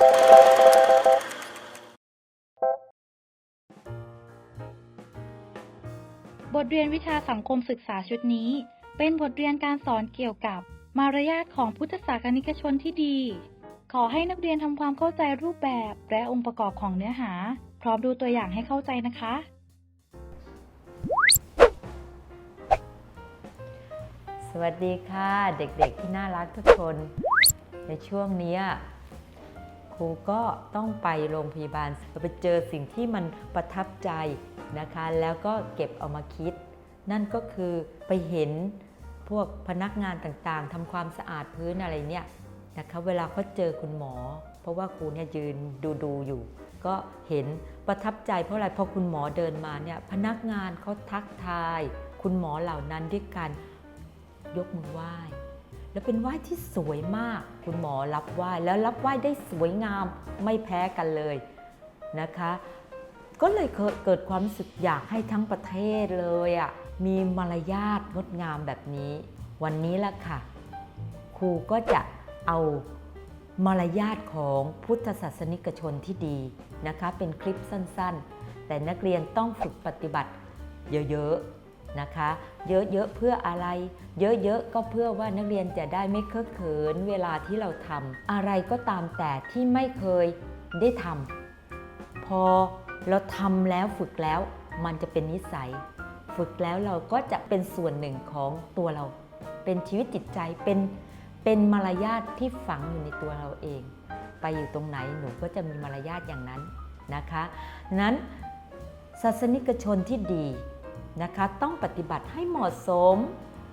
บทเรียนวิชาสังคมศึกษาชุดนี้ เป็นบทเรียนการสอนเกี่ยวกับมารยาทของพุทธศาสนิกชนที่ดี ขอให้นักเรียนทำความเข้าใจรูปแบบและองค์ประกอบของเนื้อหา พร้อมดูตัวอย่างให้เข้าใจนะคะ สวัสดีค่ะ เด็กๆที่น่ารักทุกคน ในช่วงนี้ รูก็ต้องไปโรงพยาบาลไปเจอสิ่งที่มันประทับใจนะคะ แล้วก็เก็บเอามาคิด นั่นก็คือไปเห็นพวกพนักงานต่างๆ ทำความสะอาดพื้นอะไรเนี่ยนะคะเวลาเขาเจอคุณหมอ เพราะว่าครูเนี่ยยืนดูๆอยู่ ก็เห็นประทับใจเพราะอะไรเพราะคุณหมอเดินมาเนี่ยพนักงานเขาทักทาย คุณหมอเหล่านั้นด้วยกันยกมือไหว้ แล้วเป็นไหว้ที่สวยมาก คุณหมอรับไหว้แล้วรับไหว้ได้สวยงามไม่แพ้กันเลยนะคะ ก็เลยเกิดเกิดความรู้สึกอยากให้ทั้งประเทศเลยอะ่ะมีมารยาทงดงามแบบนี้ วันนี้ละค่ะ ครูก็จะเอามารยาทของพุทธศาสนิกชนที่ดีนะคะ เป็นคลิปสั้นๆ แต่นักเรียนต้องฝึกปฏิบัติเยอะๆ นะคะ เยอะๆเพื่ออะไร เยอะๆก็เพื่อว่านักเรียนจะได้ไม่เคอะเขินเวลาที่เราทำอะไรก็ตามแต่ที่ไม่เคยได้ทำพอเราทำแล้วฝึกแล้วมันจะเป็นนิสัย ฝึกแล้วเราก็จะเป็นส่วนหนึ่งของตัวเรา เป็นชีวิตจิตใจเป็นเป็นมารยาทที่ฝังอยู่ในตัวเราเอง ไปอยู่ตรงไหนหนูก็จะมีมารยาทอย่างนั้นนะคะนั้นศาสนิกชนที่ดี นะคะต้องปฏิบัติให้เหมาะสม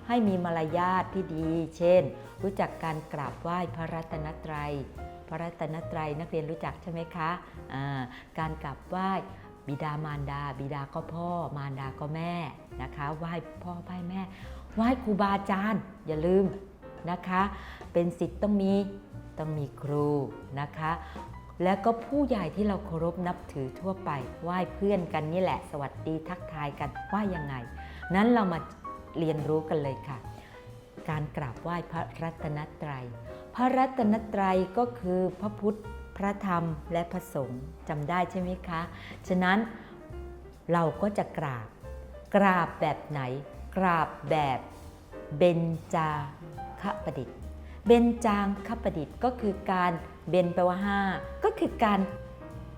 ให้มีมารยาทที่ดี เช่น รู้จักการกราบไหว้พระรัตนตรัย พระรัตนตรัยนักเรียนรู้จักใช่ไหมคะอ่าการกราบไหว้บิดามารดา บิดาก็พ่อ มารดาก็แม่นะคะ ไหว้พ่อไหว้แม่ ไหว้ครูบาอาจารย์ อย่าลืมนะคะ เป็นสิทธิ์ต้องมีต้องมีครูนะคะ แล้วก็ผู้ใหญ่ที่เราเคารพนับถือทั่วไปไหว้เพื่อนกันนี่แหละ สวัสดีทักทายกันว่ายังไง นั้นเรามาเรียนรู้กันเลยค่ะ การกราบไหว้พระรัตนตรัย พระรัตนตรัยก็คือพระพุทธ พระธรรม และพระสงฆ์จำได้ใช่ไหมคะ ฉะนั้นเราก็จะกราบ กราบแบบไหน กราบแบบเบญจาคประดิษฐ์ เบญจางคประดิษฐ์ก็คือการ เบญแปลว่าห้าก็คือการ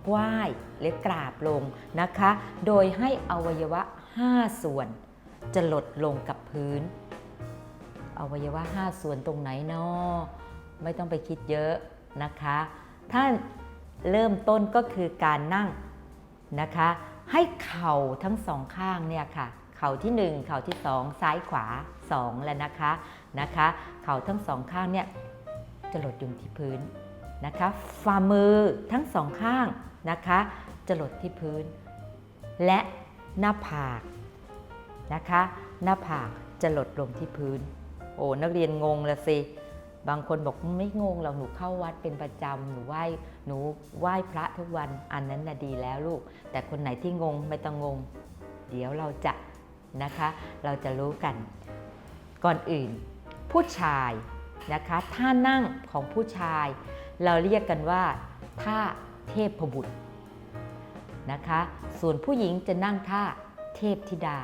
ไหว้หรือกราบลงนะคะ โดยให้อวัยวะ 5 ส่วน จะหลดลงกับพื้น อวัยวะ 5 ส่วนตรงไหนนาะไม่ต้องไปคิดเยอะนะคะ ถ้าเริ่มต้นก็คือการนั่งนะคะ ให้เข่าทั้งสองข้างเนี่ยค่ะ เข่าที่ 1 เข่าที่ 2 ซ้ายขวา 2 แล้วนะคะนะคะ เข่าทั้งสองข้างเนี่ยจะหลดอยู่ที่พื้น นะคะฝ่ามือทั้งสองข้างนะคะจะหลดที่พื้น และหน้าผากนะคะหน้าผากจะหลดลงที่พื้น โอ้นักเรียนงงละสิบางคนบอกไม่งงเราหนูเข้าวัดเป็นประจำหนูไหว้หนูไหว้พระทุกวันอันนั้นน่ะดีแล้วลูก แต่คนไหนที่งงไม่ต้องงง เดี๋ยวเราจะนะคะ เราจะรู้กัน ก่อนอื่น ผู้ชายนะคะท่านั่งของผู้ชาย เราเรียกกันว่าท่าเทพบุตรนะคะ ส่วนผู้หญิงจะนั่งท่าเทพธิดา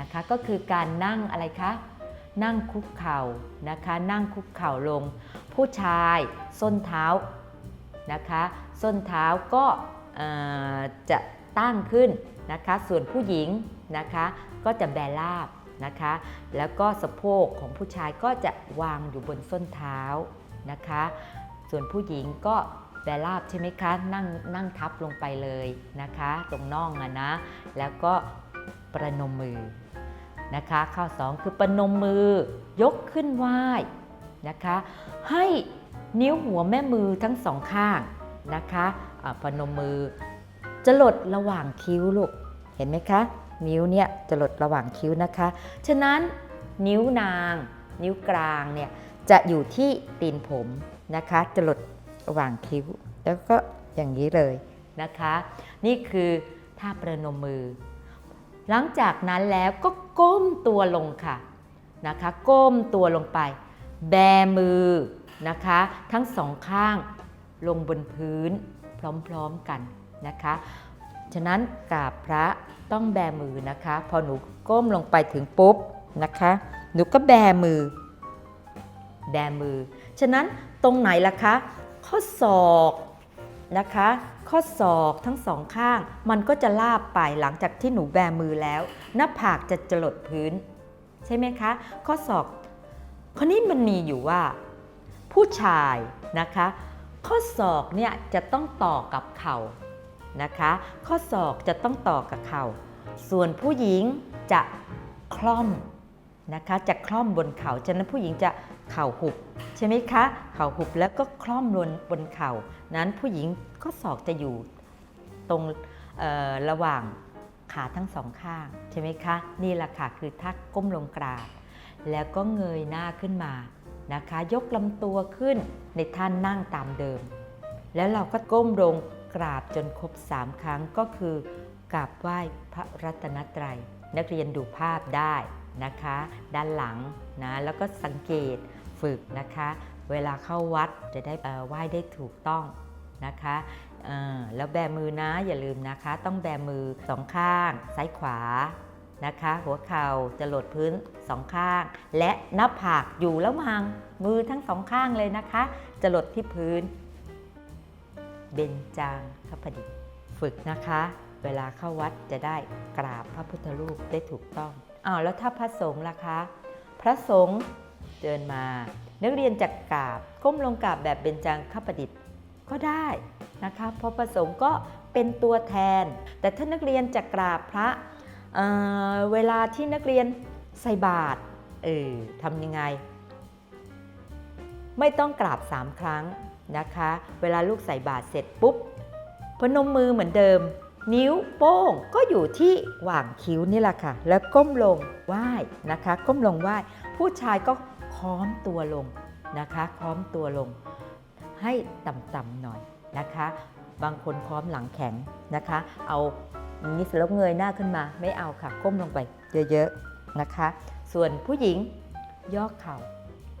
นะคะ ก็คือการนั่งอะไรคะ นั่งคุกเข่านะคะ นั่งคุกเข่าลง ผู้ชายส้นเท้านะคะ ส้นเท้าก็จะตั้งขึ้นนะคะ ส่วนผู้หญิงนะคะก็จะแบราบนะคะ แล้วก็สะโพกของผู้ชายก็จะวางอยู่บนส้นเท้า นะคะ ส่วนผู้หญิงก็แบราบใช่ไหมคะนั่งนั่งทับลงไปเลยนะคะ ตรงน่องอะนะ แล้วก็ประนมมือนะคะ ข้อ 2 คือประนมมือยกขึ้นไหว้นะคะ ให้นิ้วหัวแม่มือทั้งสองข้างนะคะอ่าประนมมือจะหลดระหว่างคิ้วลูกเห็นไหมคะ นิ้วเนี่ยจะหลดระหว่างคิ้วนะคะ ฉะนั้นนิ้วนาง นิ้วกลางเนี่ย จะอยู่ที่ตีนผมนะคะจะหลดระหว่างคิ้ว แล้วก็อย่างนี้เลยนะคะ นี่คือท่าประนมมือ หลังจากนั้นแล้วก็ก้มตัวลงค่ะนะคะ ก้มตัวลงไป แบมือนะคะ ทั้งสองข้างลงบนพื้นพร้อมๆกันนะคะ ฉะนั้นกราบพระต้องแบมือนะคะ พอหนูก้มลงไปถึงปุ๊บนะคะ หนูก็แบมือ แบมือ ฉะนั้นตรงไหนล่ะคะ ข้อศอกนะคะ ข้อศอกทั้งสองข้าง มันก็จะลาบไปหลังจากที่หนูแบมือแล้ว หน้าผากจะจรดพื้น ใช่ไหมคะ ข้อศอกข้อนี้มันมีอยู่ว่า ผู้ชายนะคะ ข้อศอกเนี่ยจะต้องต่อกับเข่านะคะ ข้อศอกจะต้องต่อกับเข่า ส่วนผู้หญิงจะคล่อม นะคะจะคล่อมบนเข่าฉะนั้นผู้หญิงจะเข่าหุบใช่ไหมคะเข่าหุบแล้วก็คล่อมบนบนเข่านั้นผู้หญิงข้อศอกจะอยู่ตรงระหว่างขาทั้งสองข้างใช่ไหมคะนี่แหละค่ะคือท่าก้มลงกราบแล้วก็เงยหน้าขึ้นมานะคะ ยกลำตัวขึ้นในท่านั่งตามเดิม แล้วเราก็ก้มลงกราบจนครบ3ครั้งก็คือกราบไหว้พระรัตนตรัย นักเรียนดูภาพได้ นะคะ ด้านหลังนะแล้วก็สังเกตฝึกนะคะ เวลาเข้าวัดจะได้เอ่อไหว้ได้ถูกต้องนะคะแล้วแบมือนะอย่าลืมนะคะ ต้องแบมือสองข้าง ซ้ายขวานะคะ หัวเข่าจะหลดพื้นสองข้าง และหน้าผากอยู่แล้วมางมือทั้งสองข้างเลยนะคะ จะหลดที่พื้น เบญจางคประดิษฐ์ฝึกนะคะ เวลาเข้าวัดจะได้กราบพระพุทธรูปได้ถูกต้อง อ้าวแล้วถ้าพระสงฆ์ล่ะคะ พระสงฆ์เดินมา นักเรียนจะกราบก้มลงกราบแบบเบญจางคประดิษฐ์ก็ได้นะคะเพราะพระสงฆ์ก็เป็นตัวแทน แต่ถ้านักเรียนจะกราบพระเเวลาที่นักเรียนใส่บาตรเออทำยังไง ไม่ต้องกราบ3ครั้งนะคะ เวลาลูกใส่บาตรเสร็จปุ๊บพนมมือเหมือนเดิม นิ้วโป้งก็อยู่ที่หว่างคิ้วนี่แหละค่ะ แล้วก้มลงไหว้นะคะ ก้มลงไหว้ผู้ชายก็ค้อมตัวลงนะคะค้อมตัวลง ให้ต่ำๆหน่อยนะคะ บางคนค้อมหลังแข็งนะคะ เอาอย่างนี้เสร็จแล้วเงยหน้าขึ้นมาไม่เอาค่ะ ก้มลงไปเยอะๆนะคะ ส่วนผู้หญิงย่อเข่า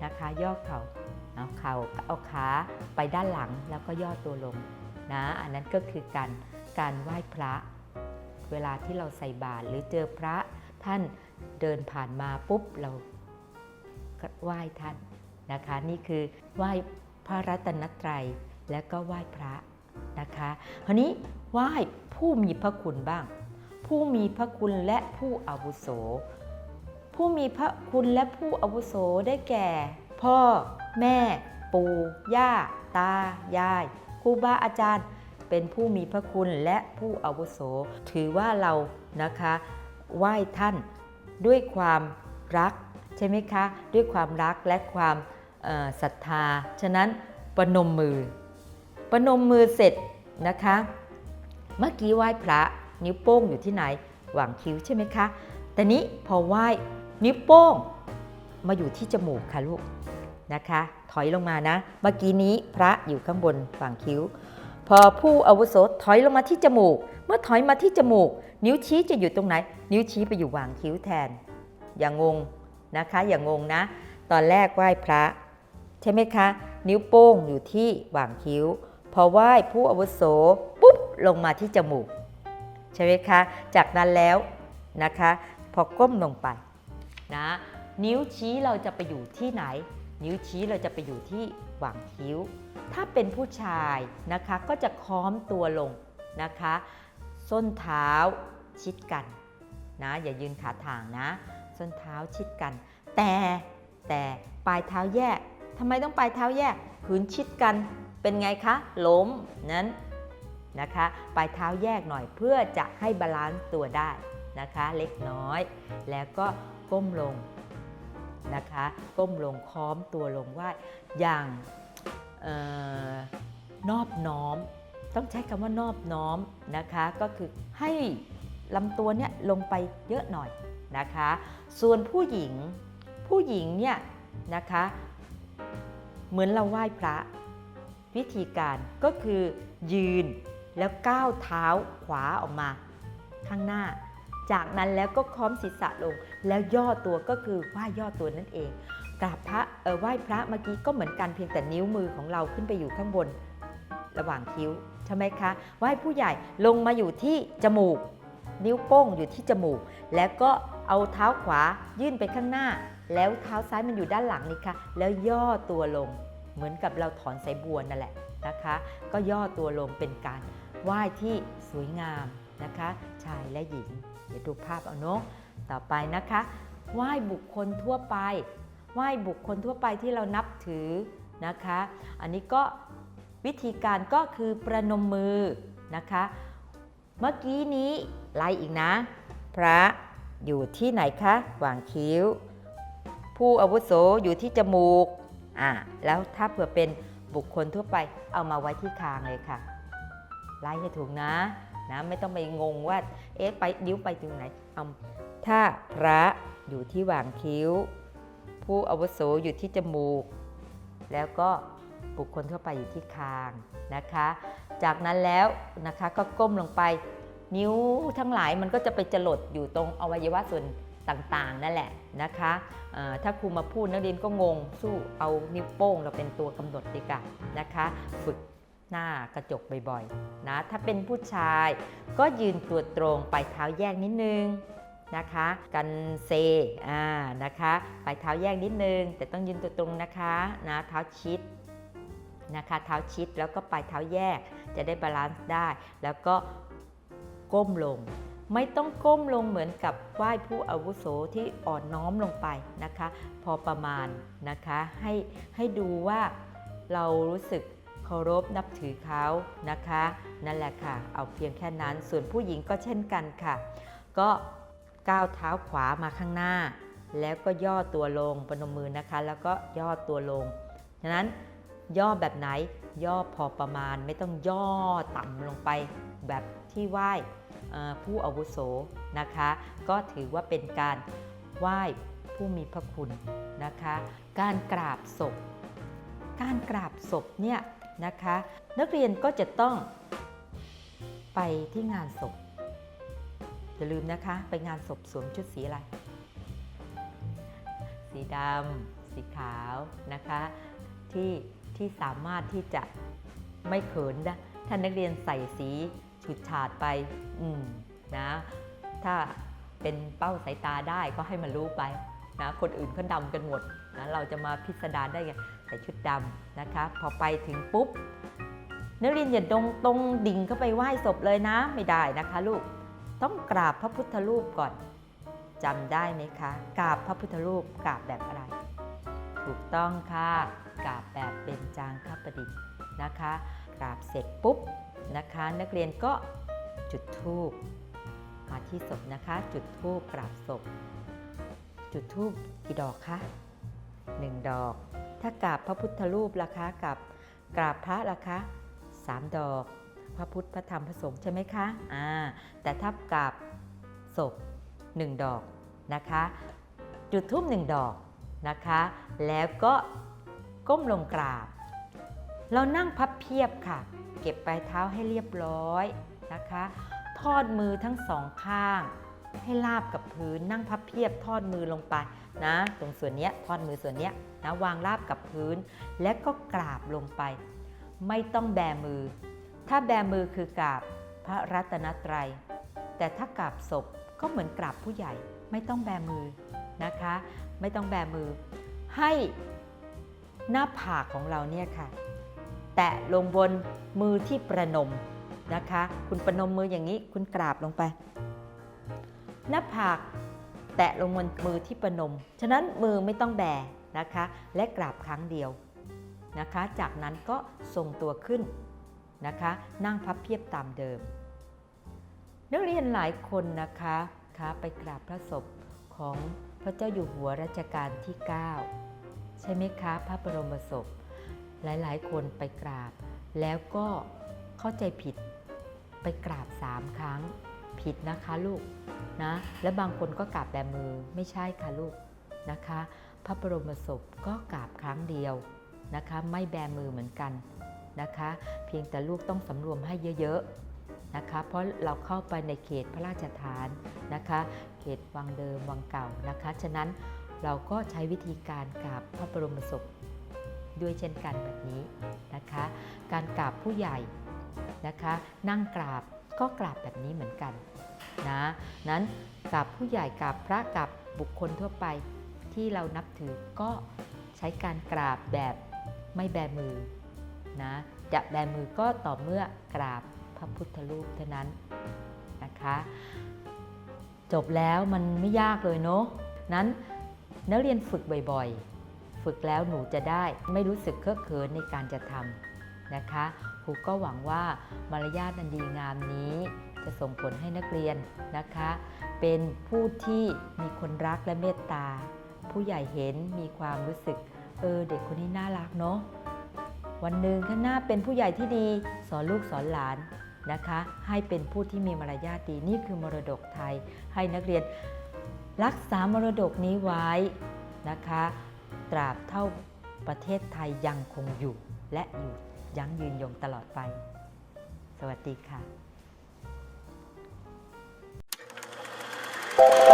นะคะ ย่อเข่าเอาเข่าเอาขาไปด้านหลังแล้วก็ย่อตัวลงนะ อันนั้นก็คือการ การไหว้พระ เวลาที่เราใส่บาตรหรือเจอพระท่านเดินผ่านมาปุ๊บเราไหว้ท่านนะคะ นี่คือไหว้พระรัตนตรัยแล้วก็ไหว้พระนะคะคราวนี้ไหว้ผู้มีพระคุณบ้าง ผู้มีพระคุณและผู้อาวุโส ผู้มีพระคุณและผู้อาวุโสได้แก่ พ่อ แม่ ปู่ย่า ตายายครูบาอาจารย์ เป็นผู้มีพระคุณและผู้อาวุโส ถือว่าเรานะคะไหว้ท่านด้วยความรักใช่ไหมคะ ด้วยความรักและความศรัทธา ฉะนั้นประนมมือ ประนมมือเสร็จนะคะ เมื่อกี้ไหว้พระนิ้วโป้งอยู่ที่ไหนหว่างคิ้วใช่ไหมคะแต่นี้พอไหว้นิ้วโป้งมาอยู่ที่จมูกค่ะลูกนะคะ ถอยลงมานะ เมื่อกี้นี้พระอยู่ข้างบนหว่างคิ้ว พอผู้อาวุโสถอยลงมาที่จมูก เมื่อถอยมาที่จมูก นิ้วชี้จะอยู่ตรงไหน นิ้วชี้ไปอยู่หว่างคิ้วแทน อย่างงงนะคะ อย่างงงนะ ตอนแรกไหว้พระ ใช่ไหมคะ นิ้วโป้งอยู่ที่หว่างคิ้ว พอไหว้ผู้อาวุโสปุ๊บลงมาที่จมูก ใช่ไหมคะ จากนั้นแล้วนะคะ พอก้มลงไปนะ นิ้วชี้เราจะไปอยู่ที่ไหน นิ้วชี้เราจะไปอยู่ที่หว่างคิ้ว ถ้าเป็นผู้ชายนะคะก็จะค้อมตัวลงนะคะ ส้นเท้าชิดกันนะอย่ายืนขาถ่างนะ ส้นเท้าชิดกัน แต่แต่ปลายเท้าแยกทำไมต้องปลายเท้าแยกพื้นชิดกันเป็นไงคะล้มนั้นนะคะปลายเท้าแยกหน่อยเพื่อจะให้บาลานซ์ตัวได้นะคะ เล็กน้อย แล้วก็ก้มลง นะคะ ก้มลงค้อมตัวลงว่าอย่างออนอบน้อม ต้องใช้คำว่านอบน้อมนะคะ ก็คือให้ลำตัวเนี่ยลงไปเยอะหน่อยนะคะ ส่วนผู้หญิงผู้หญิงเนี่ยนะคะ เหมือนเราไหว้พระ วิธีการก็คือยืนแล้วก้าวเท้าขวาออกมาข้างหน้า จากนั้นแล้วก็ค้อมศีรษะลง แล้วย่อตัวก็คือไหว้ย่อตัวนั่นเองกราบพระเออไหว้พระเมื่อกี้ก็เหมือนกันเพียงแต่นิ้วมือของเราขึ้นไปอยู่ข้างบน ระหว่างคิ้วใช่ไหมคะไหว้ผู้ใหญ่ลงมาอยู่ที่จมูก นิ้วโป้งอยู่ที่จมูก แล้วก็เอาเท้าขวายื่นไปข้างหน้า แล้วเท้าซ้ายมันอยู่ด้านหลังนี่ค่ะแล้วย่อตัวลง เหมือนกับเราถอนสายบัวนั่นแหละนะคะ ก็ย่อตัวลงเป็นการไหว้ที่สวยงามนะคะ ชายและหญิง เดี๋ยวดูภาพเอาเนาะต่อไปนะคะไหว้บุคคลทั่วไปไหว้บุคคลทั่วไปที่เรานับถือนะคะ อันนี้ก็วิธีการก็คือประนมมือนะคะ เมื่อกี้นี้ไล่อีกนะ พระอยู่ที่ไหนคะหว่างคิ้ว ผู้อาวุโสอยู่ที่จมูกอ่าแล้วถ้าเผื่อเป็นบุคคลทั่วไปเอามาไว้ที่คางเลยค่ะ ไล่ให้ถูกนะ นะไม่ต้องไปงงว่าเอ๊ะไปนิ้วไปตรงไหนเอาถ้าพระอยู่ที่หว่างคิ้ว ผู้อาวุโสอยู่ที่จมูก แล้วก็บุคคลทั่วไปอยู่ที่คางนะคะ จากนั้นแล้วนะคะก็ก้มลงไปนิ้วทั้งหลายมันก็จะไปจรดอยู่ตรงอวัยวะส่วนต่างๆ นั่นแหละนะคะถ้าครูมาพูดนักเรียนก็งงสู้เอานิ้วโป้งเราเป็นตัวกำหนดดีกว่านะคะ ฝึก หน้ากระจกบ่อยๆนะถ้าเป็นผู้ชายก็ยืนตัวตรงไปเท้าแยกนิดนึงนะคะ กันเซอ่านะคะไปเท้าแยกนิดนึง แต่ต้องยืนตัวตรงนะคะนะเท้าชิดนะคะเท้าชิดแล้วก็ปลายเท้าแยกจะได้บาลานซ์ได้ แล้วก็ก้มลง ไม่ต้องก้มลงเหมือนกับไหว้ผู้อาวุโสที่อ่อนน้อมลงไปนะคะ พอประมาณนะคะให้ให้ดูว่าเรารู้สึก เคารพนับถือเขานะคะ นั่นแหละค่ะ เอาเพียงแค่นั้น ส่วนผู้หญิงก็เช่นกันค่ะ ก็ก้าวเท้าขวามาข้างหน้า แล้วก็ย่อตัวลงปนมือนะคะ แล้วก็ย่อตัวลงฉะนั้นย่อแบบไหนย่อพอประมาณไม่ต้องย่อต่ำลงไปแบบที่ไหว้ผู้อาวุโสนะคะ ก็ถือว่าเป็นการไหว้ผู้มีพระคุณนะคะ การกราบศพ การกราบศพเนี่ย นะคะ นักเรียนก็จะต้องไปที่งานศพ อย่าลืมนะคะ ไปงานศพสวมชุดสีอะไร สีดำสีขาวนะคะ ที่ที่สามารถที่จะไม่เขินนะถ้านักเรียนใส่สีฉุดฉาดไป อืมนะ ถ้าเป็นเป้าสายตาได้ก็ให้มันรู้ไป นะคนอื่นเขาดำกันหมดนะเราจะมาพิสดารได้ไงใส่ชุดดำนะคะ พอไปถึงปุ๊บนักเรียนอย่าดงตรงดิ่งเข้าไปไหว้ศพเลยนะไม่ได้นะคะ ลูกต้องกราบพระพุทธรูปก่อนจำได้ไหมคะกราบพระพุทธรูปกราบแบบอะไร ถูกต้องค่ะกราบแบบเบญจางคประดิษฐ์นะคะกราบเสร็จปุ๊บนะคะ นักเรียนก็จุดธูปมาที่ศพนะคะ จุดธูปกราบศพ จุดธูปกี่ดอกคะหนึ่งดอก ถ้ากราบพระพุทธรูปล่ะคะกับกราบพระล่ะคะสามดอก พระพุทธพระธรรมพระสงฆ์ใช่ไหมคะอ่าแต่ถ้ากราบศพหนึ่งดอกนะคะ จุดธูปหนึ่งดอกนะคะ แล้วก็ก้มลงกราบ เรานั่งพับเพียบค่ะ เก็บปลายเท้าให้เรียบร้อยนะคะ ทอดมือทั้งสองข้าง ให้ราบกับพื้นนั่งพับเพียบทอดมือลงไปนะ ตรงส่วนนี้ทอดมือส่วนนี้นะวางราบกับพื้น และก็กราบลงไป ไม่ต้องแบมือ ถ้าแบมือคือกราบพระรัตนตรัย แต่ถ้ากราบศพก็เหมือนกราบผู้ใหญ่ไม่ต้องแบมือนะคะ ไม่ต้องแบมือ ให้หน้าผากของเราเนี่ยค่ะ แตะลงบนมือที่ประนมนะคะ คุณประนมมืออย่างนี้คุณกราบลงไป หน้าผากแตะลงบนมือที่ประนม ฉะนั้นมือไม่ต้องแบนะคะ และกราบครั้งเดียวนะคะ จากนั้นก็ทรงตัวขึ้นนะคะ นั่งพับเพียบตามเดิม นักเรียนหลายคนนะคะคะไปกราบพระศพของพระเจ้าอยู่หัวรัชกาลที่ 9 ใช่ไหมคะพระบรมศพ หลายๆ คนไปกราบ แล้วก็เข้าใจผิดไปกราบสามครั้ง ผิดนะคะลูกนะและบางคนก็กราบแบบมือไม่ใช่ค่ะลูกนะคะ พระบรมศพก็กราบครั้งเดียวนะคะ ไม่แบมือเหมือนกันนะคะ เพียงแต่ลูกต้องสำรวมให้เยอะๆนะคะ เพราะเราเข้าไปในเขตพระราชฐานนะคะ เขตวังเดิมวังเก่านะคะ ฉะนั้นเราก็ใช้วิธีการกราบพระบรมศพด้วยเช่นกันแบบนี้นะคะ การกราบผู้ใหญ่นะคะ นั่งกราบก็กราบแบบนี้เหมือนกัน นะนั้นกราบผู้ใหญ่กราบพระกราบบุคคลทั่วไปที่เรานับถือก็ใช้การกราบแบบไม่แบมือนะจะแบมือก็ต่อเมื่อกราบพระพุทธรูปเท่านั้นนะคะ จบแล้วมันไม่ยากเลยเนาะนั้นนักเรียนฝึกบ่อยๆ ฝึกแล้วหนูจะได้ไม่รู้สึกเคอะเขินในการจะทำนะคะครูก็หวังว่ามารยาทอันดีงามนี้ จะส่งผลให้นักเรียนนะคะ เป็นผู้ที่มีคนรักและเมตตา ผู้ใหญ่เห็นมีความรู้สึก เออเด็กคนนี้น่ารักเนาะวันหนึ่งข้างหน้าเป็นผู้ใหญ่ที่ดีสอนลูกสอนหลานนะคะ ให้เป็นผู้ที่มีมารยาทดีนี่คือมรดกไทย ให้นักเรียนรักษามรดกนี้ไว้นะคะ ตราบเท่าประเทศไทยยังคงอยู่ และอยู่ยั้งยืนยงตลอดไป สวัสดีค่ะ Thank you.